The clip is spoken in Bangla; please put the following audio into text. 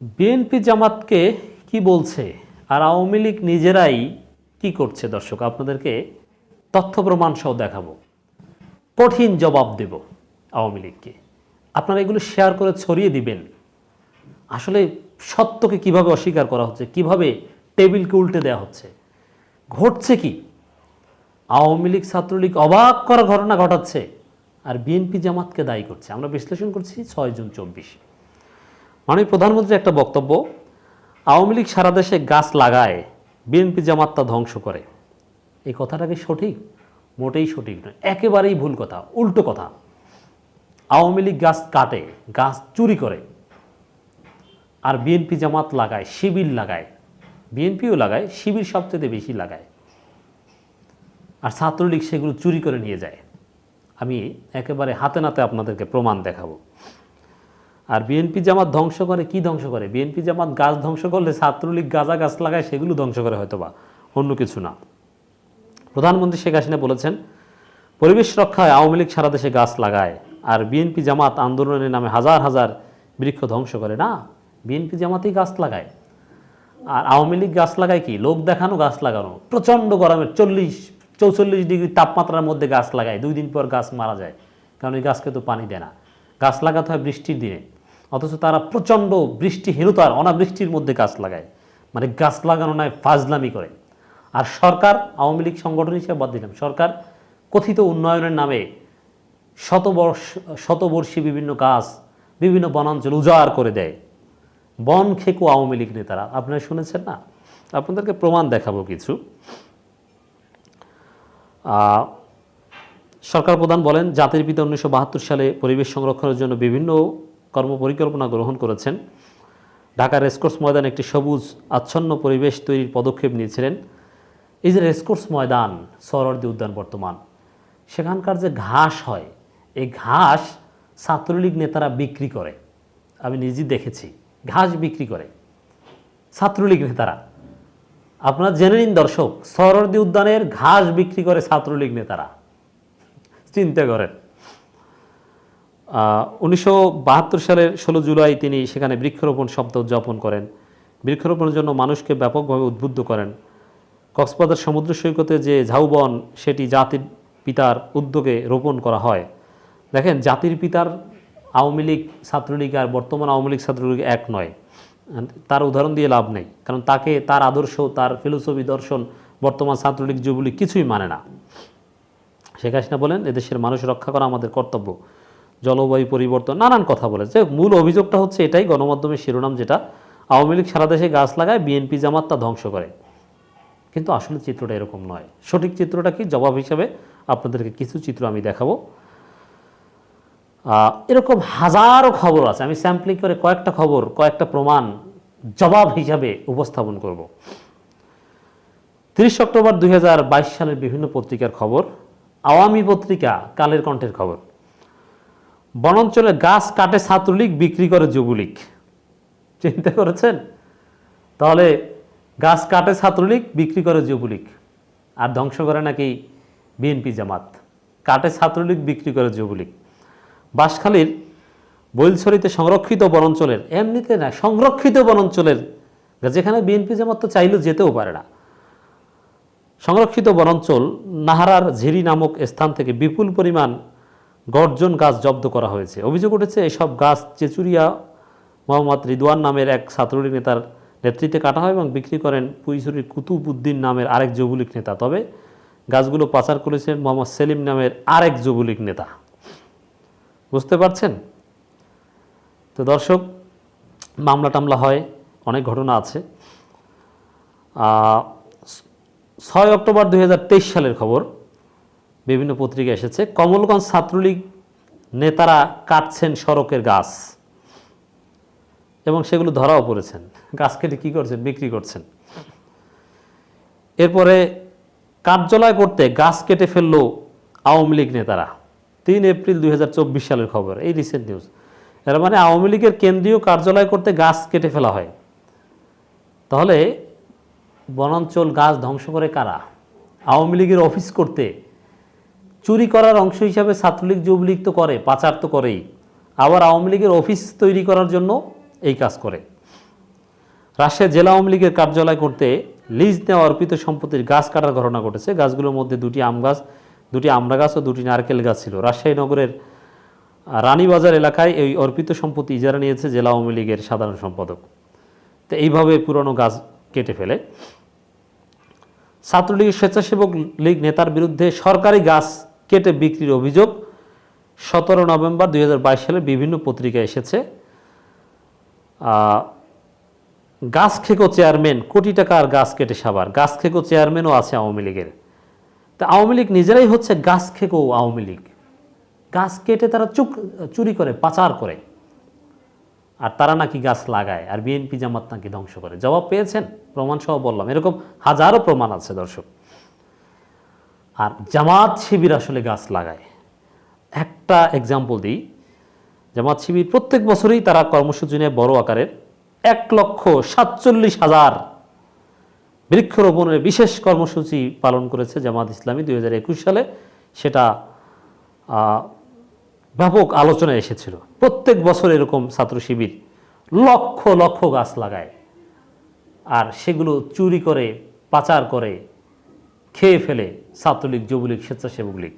বিএনপি জামাতকে কি বলছে আর আওয়ামী লীগ নিজেরাই কি করছে? দর্শক, আপনাদেরকে তথ্য প্রমাণ সহ দেখাবো। কঠিন জবাব দেব আওয়ামী লীগকে। আপনারা এগুলো শেয়ার করে ছড়িয়ে দিবেন। আসলে সত্যকে কীভাবে অস্বীকার করা হচ্ছে, কীভাবে টেবিলকে উল্টে দেওয়া হচ্ছে, ঘটছে কি? আওয়ামী লীগ ছাত্রলীগ অবাক করা ঘটনা ঘটাচ্ছে আর বিএনপি জামাতকে দায়ী করছে। আমরা বিশ্লেষণ করছি ছয় জুন চব্বিশ। মাননীয় প্রধানমন্ত্রীর একটা বক্তব্য, আওয়ামী লীগ সারা দেশে গাছ লাগায়, বিএনপি জামাত তা ধ্বংস করে। এই কথাটা কি সঠিক? মোটেই সঠিক নয়। একেবারেই ভুল কথা, উল্টো কথা। আওয়ামী লীগ গাছ কাটে, গাছ চুরি করে, আর বিএনপি জামাত লাগায়, শিবির লাগায়। বিএনপিও লাগায়, শিবির সবচেয়ে বেশি লাগায়। আর ছাত্রলীগ সেগুলো চুরি করে নিয়ে যায়। আমি একেবারে হাতে নাতে আপনাদেরকে প্রমাণ দেখাবো। আর বিএনপি জামাত ধ্বংস করে, কি ধ্বংস করে? বিএনপি জামাত গাছ ধ্বংস করলে ছাত্রলীগ গাঁজা গাছ লাগায় সেগুলো ধ্বংস করে হয়তো বা অন্য কিছু না। প্রধানমন্ত্রী শেখ হাসিনা বলেছেন, পরিবেশ রক্ষায় আওয়ামী লীগ সারা দেশে গাছ লাগায়, আর বিএনপি জামাত আন্দোলনের নামে হাজার হাজার বৃক্ষ ধ্বংস করে। না বিএনপি জামাতেই গাছ লাগায়। আর আওয়ামী লীগ গাছ লাগায় কি? লোক দেখানো, গাছ লাগানো। প্রচণ্ড গরমের চল্লিশ, চৌচল্লিশ ডিগ্রি তাপমাত্রার মধ্যে গাছ লাগায়। দুই দিন পর গাছ মারা যায়, কারণ এই গাছকে তো পানি দেয় না। গাছ লাগাতে হয় বৃষ্টির দিনে। অথচ তারা প্রচণ্ড বৃষ্টিহীনতার, অনাবৃষ্টির মধ্যে গাছ লাগায়। মানে গাছ লাগানো নয়, ফাজলামি করে। আর সরকার, আওয়ামী লীগ সংগঠন হিসেবে বাদ দিলাম, সরকার কথিত উন্নয়নের নামে শতবর্ষ, শতবর্ষী বিভিন্ন গাছ, বিভিন্ন বনাঞ্চল উজাড় করে দেয়। বন খেকু আওয়ামী লীগ নেতারা, আপনারা শুনেছেন না? আপনাদেরকে প্রমাণ দেখাবো কিছু। সরকার প্রধান বলেন, জাতির পিতা উনিশশো বাহাত্তর সালে পরিবেশ সংরক্ষণের জন্য বিভিন্ন কর্মপরিকল্পনা গ্রহণ করেছেন। ঢাকা রেসকোর্স ময়দানে একটি সবুজ, আচ্ছন্ন পরিবেশ তৈরির পদক্ষেপ নিয়েছিলেন। এই যে রেসকোর্স ময়দান সরোয়ার্দী উদ্যান বর্তমান, সেখানকার যে ঘাস হয়, এই ঘাস ছাত্রলীগ নেতারা বিক্রি করে। আমি নিজে দেখেছি, ঘাস বিক্রি করে ছাত্রলীগ নেতারা। আপনারা জেনে নিন দর্শক সরোয়ার্দী উদ্যানের ঘাস বিক্রি করে ছাত্রলীগ নেতারা। চিন্তা করেন। উনিশশো বাহাত্তর সালের ষোলো জুলাই তিনি সেখানে বৃক্ষরোপণ শব্দ উদযাপন করেন। বৃক্ষরোপণের জন্য মানুষকে ব্যাপকভাবে উদ্বুদ্ধ করেন। কক্সবাজার সমুদ্র সৈকতে যে ঝাউবন, সেটি জাতির পিতার উদ্যোগে রোপণ করা হয়। দেখেন, জাতির পিতার আওয়ামী লীগ ছাত্রলীগ আর বর্তমান আওয়ামী লীগ ছাত্রলীগ এক নয়। তার উদাহরণ দিয়ে লাভ নেই, কারণ তাকে তার আদর্শ, তার ফিলোসফি, দর্শন বর্তমান ছাত্রলীগ যুবলীগ কিছুই মানে না। শেখ হাসিনা বলেন, এদেশের মানুষ রক্ষা করা আমাদের কর্তব্য। জলবায়ু পরিবর্তন, নানান কথা বলে। যে মূল অভিযোগটা হচ্ছে এটাই গণমাধ্যমের শিরোনাম যেটা আওয়ামী লীগ সারা দেশে গাছ লাগায়, বিএনপি জামাত তা ধ্বংস করে। কিন্তু আসলে চিত্রটা এরকম নয়। সঠিক চিত্রটা কি? জবাব হিসাবে আপনাদেরকে কিছু চিত্র আমি দেখাবো। এরকম হাজারো খবর আছে। আমি স্যাম্পলিং করে কয়েকটা খবর, কয়েকটা প্রমাণ জবাব হিসাবে উপস্থাপন করব। তিরিশ অক্টোবর দুই হাজার বাইশ সালের বিভিন্ন পত্রিকার খবর, আওয়ামী পত্রিকা কালের কণ্ঠের খবর। বনাঞ্চলে গাছ কাটে ছাত্রলীগ, বিক্রি করে যুবলীগ। চিন্তা করেছেন? তাহলে গাছ কাটে ছাত্রলীগ, বিক্রি করে যুবলীগ। আর ধ্বংস করে নাকি বিএনপি জামাত। কাটে ছাত্রলীগ, বিক্রি করে যুবলীগ। বাঁশখালীর বৈলছড়িতে সংরক্ষিত বনাঞ্চলের, এমনিতে না, সংরক্ষিত বনাঞ্চলের, যেখানে বিএনপি জামাত তো চাইলেও যেতেও পারে না। সংরক্ষিত বনাঞ্চল নাহারার ঝিরি নামক স্থান থেকে বিপুল পরিমাণ গর্জন গাছ জব্দ করা হয়েছে। অভিযোগ উঠেছে, এসব গাছ চেচুরিয়া মোহাম্মদ রিদওয়ান নামের এক ছাত্রলীগ নেতার নেতৃত্বে কাটা হয় এবং বিক্রি করেন পুইছড়ির কুতুব উদ্দিন নামের আরেক যুবলীগ নেতা। তবে গাছগুলো পাচার করেছেন মোহাম্মদ সেলিম নামের আরেক যুবলীগ নেতা। বুঝতে পারছেন? তো দর্শক, মামলা টামলা হয়, অনেক ঘটনা আছে। ছয় অক্টোবর দু হাজার তেইশ সালের খবর। বিভিন্ন পত্রিকা এসেছে। কমলগঞ্জ ছাত্রলীগ নেতারা কাটছেন সড়কের গাছ এবং সেগুলো ধরাও পড়েছেন। গাছ কেটে কী করছেন? বিক্রি করছেন। এরপরে কার্যালয় করতে গাছ কেটে ফেলল আওয়ামী লীগ নেতারা। তিন এপ্রিল দু হাজার চব্বিশ সালের খবর, এই রিসেন্ট নিউজ এর মানে আওয়ামী লীগের কেন্দ্রীয় কার্যালয় করতে গাছ কেটে ফেলা হয়। তাহলে বনাঞ্চল গাছ ধ্বংস করে কারা? আওয়ামী লীগের অফিস করতে চুরি করার অংশ হিসাবে ছাত্রলীগ যুবলীগ তো করে, পাচার তো করেই। আবার আওয়ামী লীগের অফিস তৈরি করার জন্য এই কাজ করে। রাজশাহী জেলা আওয়ামী লীগের কার্যালয় করতে লিজ নেওয়া অর্পিত সম্পত্তির গাছ কাটার ঘটনা ঘটেছে। গাছগুলোর মধ্যে দুটি আম গাছ, দুটি আমড়া গাছ ও দুটি নারকেল গাছ ছিল। রাজশাহী নগরের রানীবাজার এলাকায় এই অর্পিত সম্পত্তি ইজারা নিয়েছে জেলা আওয়ামী লীগের সাধারণ সম্পাদক। তো এইভাবে পুরনো গাছ কেটে ফেলে। ছাত্রলীগের স্বেচ্ছাসেবক লীগ নেতার বিরুদ্ধে সরকারি গাছ কেটে বিক্রির অভিযোগ। সতেরো নভেম্বর দুই হাজার বাইশ সালে বিভিন্ন পত্রিকায় এসেছে। গাছ খেকো চেয়ারম্যান, কোটি টাকার গাছ কেটে সাবার। গাছ খেকো চেয়ারম্যানও আছে আওয়ামী লীগের। তা আওয়ামী লীগ নিজেরাই হচ্ছে গাছ খেকো আওয়ামী লীগ। গাছ কেটে তারা চুক, চুরি করে, পাচার করে। আর তারা নাকি গাছ লাগায়, আর বিএনপি জামাত নাকি ধ্বংস করে। জবাব পেয়েছেন? প্রমাণ সহ বললাম। এরকম হাজারো প্রমাণ আছে দর্শক। আর জামাত শিবির আসলে গাছ লাগায়। একটা এক্সাম্পল দিই। জামাত শিবির প্রত্যেক বছরই তারা কর্মসূচি নেয় বড় আকারের এক লক্ষ সাতচল্লিশ হাজার বৃক্ষরোপণের বিশেষ কর্মসূচি পালন করেছে জামাত ইসলামী দু হাজার একুশ সালে। সেটা ব্যাপক আলোচনায় এসেছিল। প্রত্যেক বছর এরকম ছাত্র শিবির লক্ষ লক্ষ গাছ লাগায়। আর সেগুলো চুরি করে, পাচার করে খেয়ে ফেলে ছাত্রলীগ যুবলীগ স্বেচ্ছাসেবক লীগ।